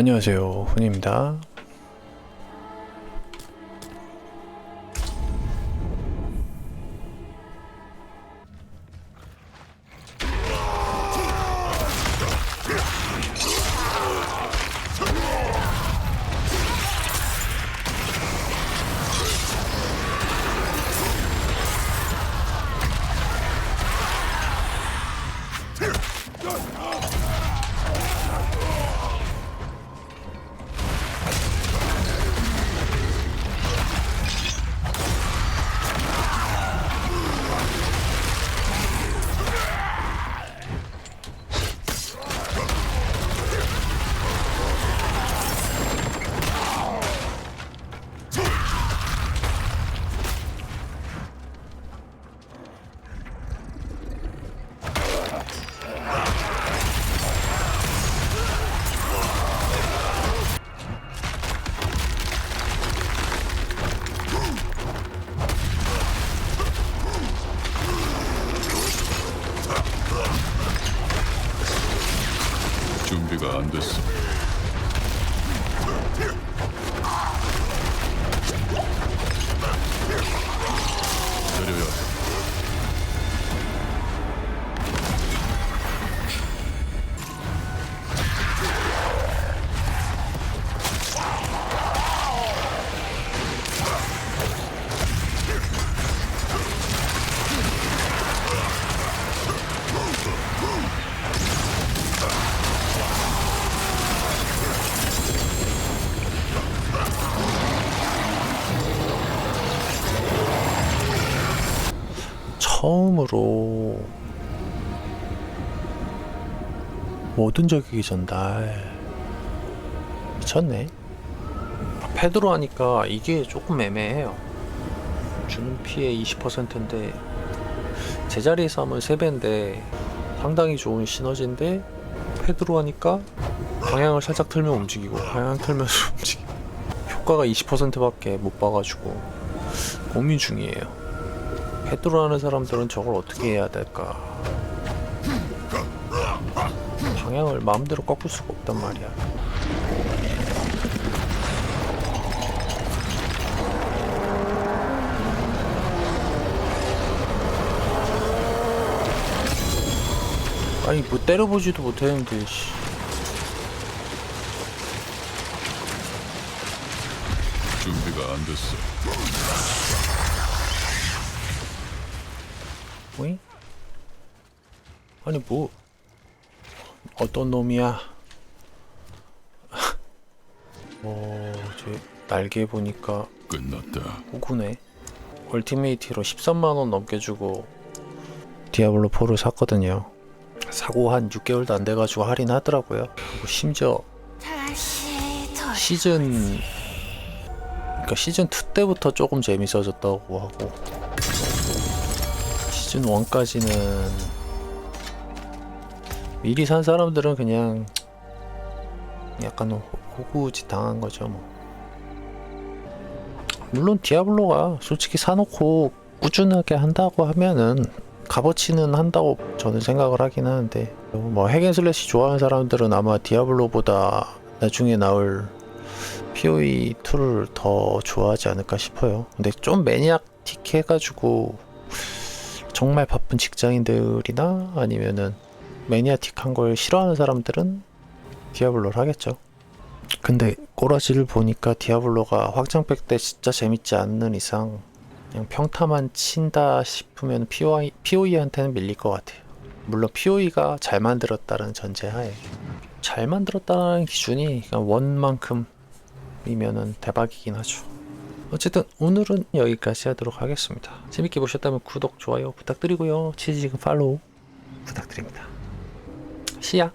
안녕하세요. 훈입니다 준비가 안 됐어. 때려야 해. 처음으로 모든 적이 전달. 미쳤네. 패드로 하니까 이게 조금 애매해요. 주는 피해 20%인데 제자리에서 하면 3배인데 상당히 좋은 시너지인데 패드로 하니까 방향을 살짝 틀면 움직이고 방향 틀면서 움직이고. 효과가 20%밖에 못 봐가지고 고민 중이에요 패드로 하는 사람들은 저걸 어떻게 해야 될까? 방향을 마음대로 꺾을 수가 없단 말이야. 아니 뭐 때려보지도 못했는데 씨. 준비가 안 됐어. 뭐이? 아니 뭐 어떤 놈이야? 뭐저 날개 보니까 끝났다. 호구네. 얼티메이티로 13만 원 넘게 주고 디아블로 4를 샀거든요. 사고 한 6개월도 안 돼가지고 할인하더라고요. 그리고 심지어 시즌 그러니까 시즌 2 때부터 조금 재밌어졌다고 하고 시즌 1까지는 미리 산 사람들은 그냥 약간 호- 호구짓 당한 거죠 뭐. 물론 디아블로가 솔직히 사놓고 꾸준하게 한다고 하면은 값어치는 한다고 저는 생각을 하긴 하는데 뭐 핵앤슬래시 좋아하는 사람들은 아마 디아블로보다 나중에 나올 POE 2를 더 좋아하지 않을까 싶어요. 근데 좀 매니악틱 해가지고 정말 바쁜 직장인들이나 아니면은 매니아틱한 걸 싫어하는 사람들은 디아블로를 하겠죠. 근데 꼬라지를 보니까 디아블로가 확장팩 때 진짜 재밌지 않는 이상 그냥 평타만 친다 싶으면 POE, POE한테는 밀릴 것 같아요. 물론 POE가 잘 만들었다는 전제하에 잘 만들었다는 기준이 원만큼이면은 대박이긴 하죠. 어쨌든 오늘은 여기까지 하도록 하겠습니다. 재밌게 보셨다면 구독, 좋아요 부탁드리고요. 치즈 지금 팔로우 부탁드립니다. 시야.